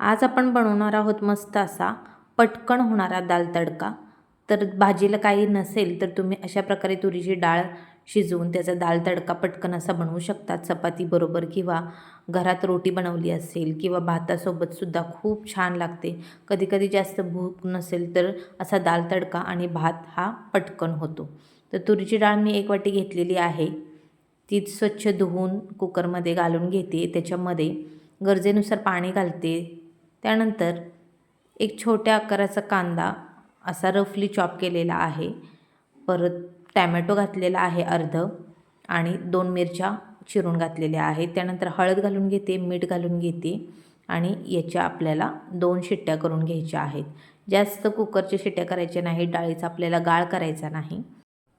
आज आपण बनवणार आहोत मस्त असा पटकन होणारा दाल तडका. तर भाजीला काही नसेल तर तुम्ही अशा प्रकारे तुरीची डाळ शिजवून त्याचा दाल तडका पटकन असा बनवू शकता चपातीबरोबर किंवा घरात रोटी बनवली असेल किंवा भातासोबतसुद्धा खूप छान लागते. कधीकधी जास्त भूक नसेल तर असा दाल तडका आणि भात हा पटकन होतो. तर तुरीची डाळ मी एक वाटी घेतलेली आहे. ती स्वच्छ धुवून कुकरमध्ये घालून घेते. त्याच्यामध्ये गरजेनुसार पाणी घालते. त्यानंतर एक छोट्या आकाराचा कांदा असा रफली चॉप केलेला आहे. परत टॅमॅटो घातलेला आहे अर्ध आणि दोन मिरच्या चिरून घातलेल्या आहेत. त्यानंतर हळद घालून घेते मीठ घालून घेते आणि याच्या आपल्याला दोन शिट्ट्या करून घ्यायच्या आहेत. जास्त कुकरच्या शिट्ट्या करायच्या नाही डाळीचा आपल्याला गाळ करायचा नाही.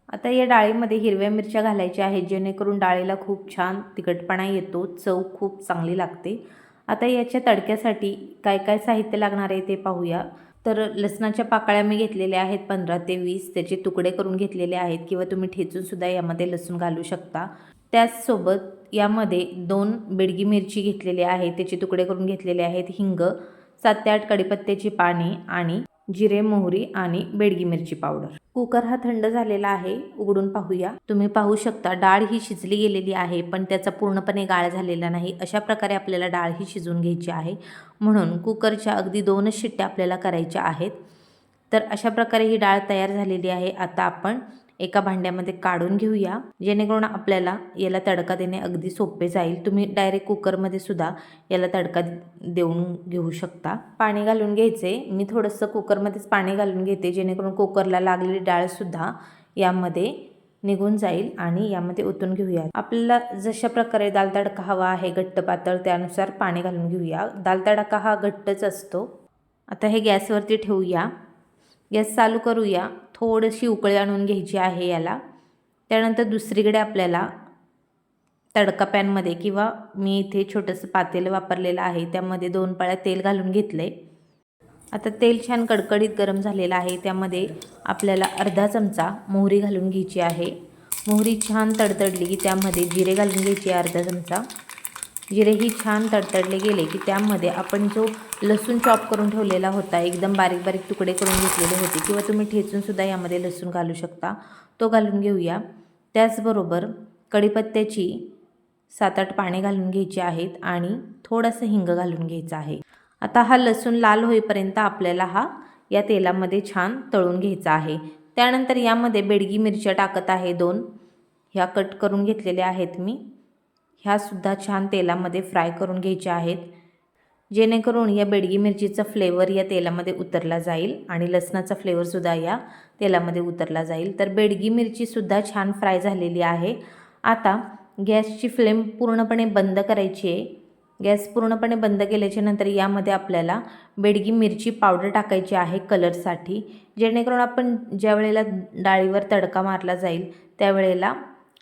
आता या डाळीमध्ये हिरव्या मिरच्या घालायच्या आहेत जेणेकरून डाळीला खूप छान तिखटपणा येतो चव खूप चांगली लागते. आता याच्या तडक्यासाठी काय काय साहित्य लागणार आहे ते पाहूया. तर लसणाच्या पाकळ्या मी घेतलेल्या आहेत पंधरा ते वीस. त्याचे तुकडे करून घेतलेले आहेत किंवा तुम्ही ठेचूनसुद्धा यामध्ये लसूण घालू शकता. त्याचसोबत यामध्ये दोन बेडगी मिरची घेतलेली आहे. त्याचे तुकडे करून घेतलेले आहेत हिंग सात ते आठ कडीपत्त्याची पाने आणि जिरे मोहरी आणि बेडगी मिरची पावडर. कुकर हा थंड झालेला आहे उघडून पाहूया. तुम्ही पाहू शकता डाळ ही शिजली गेलेली आहे पण त्याचा पूर्णपणे गाळ झालेला नाही. अशा प्रकारे आपल्याला डाळ ही शिजवून घ्यायची आहे. म्हणून कुकरच्या अगदी दोनच शिट्ट्या आपल्याला करायच्या आहेत. तर अशा प्रकारे ही डाळ तयार झालेली आहे. आता आपण एका भांड्यामध्ये काढून घेऊया. जेणेकरून आपल्याला याला तडका देणे अगदी सोपे जाईल. तुम्ही डायरेक्ट कुकरमध्ये सुद्धा याला तडका देऊन घेऊ शकता. पाणी घालून घ्यायचे. मी थोडंसं कुकरमध्येच पाणी घालून घेते. जेणेकरून कुकरला लागलेली डाळसुद्धा यामध्ये निघून जाईल आणि यामध्ये ओतून घेऊया. आपल्याला जशा प्रकारे दाल तडका हवा आहे घट्ट पातळ त्यानुसार पाणी घालून घेऊया. दाल तडका हा घट्टच असतो. आता हे गॅसवरती ठेवूया. गॅस चालू करूया. थोडीशी उकळी आणून घ्यायची आहे याला. त्यानंतर दुसरीकडे आपल्याला तडका पॅनमध्ये किंवा मी इथे छोटंसं पातेलं वापरलेलं आहे त्यामध्ये दोन पाळ्या तेल घालून घेतलं. आहे आता तेल छान कडकडीत गरम झालेलं आहे त्यामध्ये आपल्याला अर्धा चमचा मोहरी घालून घ्यायची आहे. मोहरी छान तडतडली की त्यामध्ये जिरे घालून घ्यायची आहे अर्धा चमचा. जिरे ही छान तडतडले गेले की त्यामध्ये आपण जो लसूण चॉप करून ठेवलेला होता एकदम बारीक बारीक तुकडे करून घेतलेले होते किंवा तुम्ही ठेचूनसुद्धा यामध्ये लसूण घालू शकता तो घालून घेऊया. त्याचबरोबर कढीपत्त्याची सात आठ पाने घालून घ्यायची आहेत आणि थोडंसं हिंग घालून घ्यायचं आहे. आता हा लसूण लाल होईपर्यंत आपल्याला हा या तेलामध्ये छान तळून घ्यायचा आहे. त्यानंतर यामध्ये बेडगी मिरच्या टाकत आहे दोन. ह्या कट करून घेतलेल्या आहेत मी. ह्यासुद्धा छान तेलामध्ये फ्राय करून घ्यायच्या आहेत. जेणेकरून या बेडगी मिरचीचा फ्लेवर या तेलामध्ये उतरला जाईल आणि लसणाचा फ्लेवरसुद्धा या तेलामध्ये उतरला जाईल. तर बेडगी मिरचीसुद्धा छान फ्राय झालेली आहे. आता गॅसची फ्लेम पूर्णपणे बंद करायची आहे. गॅस पूर्णपणे बंद केल्याच्यानंतर यामध्ये आपल्याला बेडगी मिरची पावडर टाकायची आहे कलरसाठी. जेणेकरून आपण ज्या वेळेला डाळीवर तडका मारला जाईल त्यावेळेला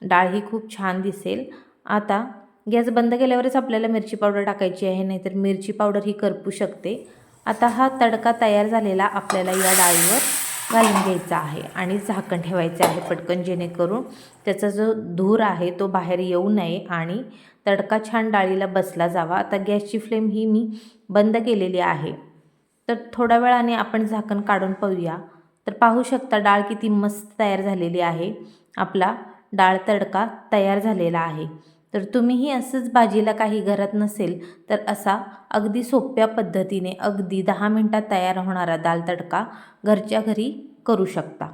डाळ ही खूप छान दिसेल. आता गॅस बंद केल्यावरच आपल्याला मिरची पावडर टाकायची आहे नाहीतर मिरची पावडर ही करपू शकते. आता हा तडका तयार झालेला आपल्याला या डाळीवर घालून घ्यायचा आहे आणि झाकण ठेवायचे आहे पटकन जेणेकरून त्याचा जो धूर आहे तो बाहेर येऊ नये आणि तडका छान डाळीला बसला जावा. आता गॅसची फ्लेम ही मी बंद केलेली आहे. तर थोड्या वेळाने आपण झाकण काढून पाहूया. तर पाहू शकता डाळ किती मस्त तयार झालेली आहे. आपला डाळ तडका तयार झालेला आहे. तर तुम्हीही असंच भाजीला काही घरात नसेल तर असा अगदी सोप्या पद्धतीने अगदी दहा मिनटात तयार होणारा दाल तडका घरच्या घरी करू शकता.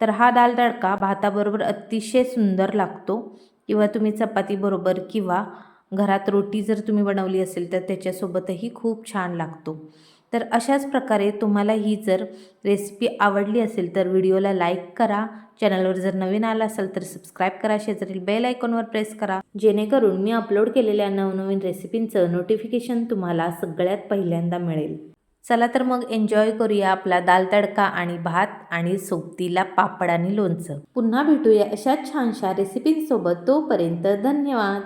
तर हा दाल तडका भाताबरोबर अतिशय सुंदर लागतो किंवा तुम्ही चपातीबरोबर किंवा घरात रोटी जर तुम्ही बनवली असेल तर त्याच्यासोबतही खूप छान लागतो. तर अशाच प्रकारे तुम्हाला ही जर रेसिपी आवडली असेल तर व्हिडिओला लाईक करा. चॅनलवर जर नवीन आला असेल तर सबस्क्राईब करा. शेजारील बेल आयकॉनवर प्रेस करा. जेणेकरून मी अपलोड केलेल्या नवनवीन रेसिपींचं नोटिफिकेशन तुम्हाला सगळ्यात पहिल्यांदा मिळेल. चला तर मग एन्जॉय करूया आपला दाल तडका आणि भात आणि सोबतीला पापड आणि लोणचं. पुन्हा भेटूया अशा छानशा रेसिपींसोबत तोपर्यंत धन्यवाद.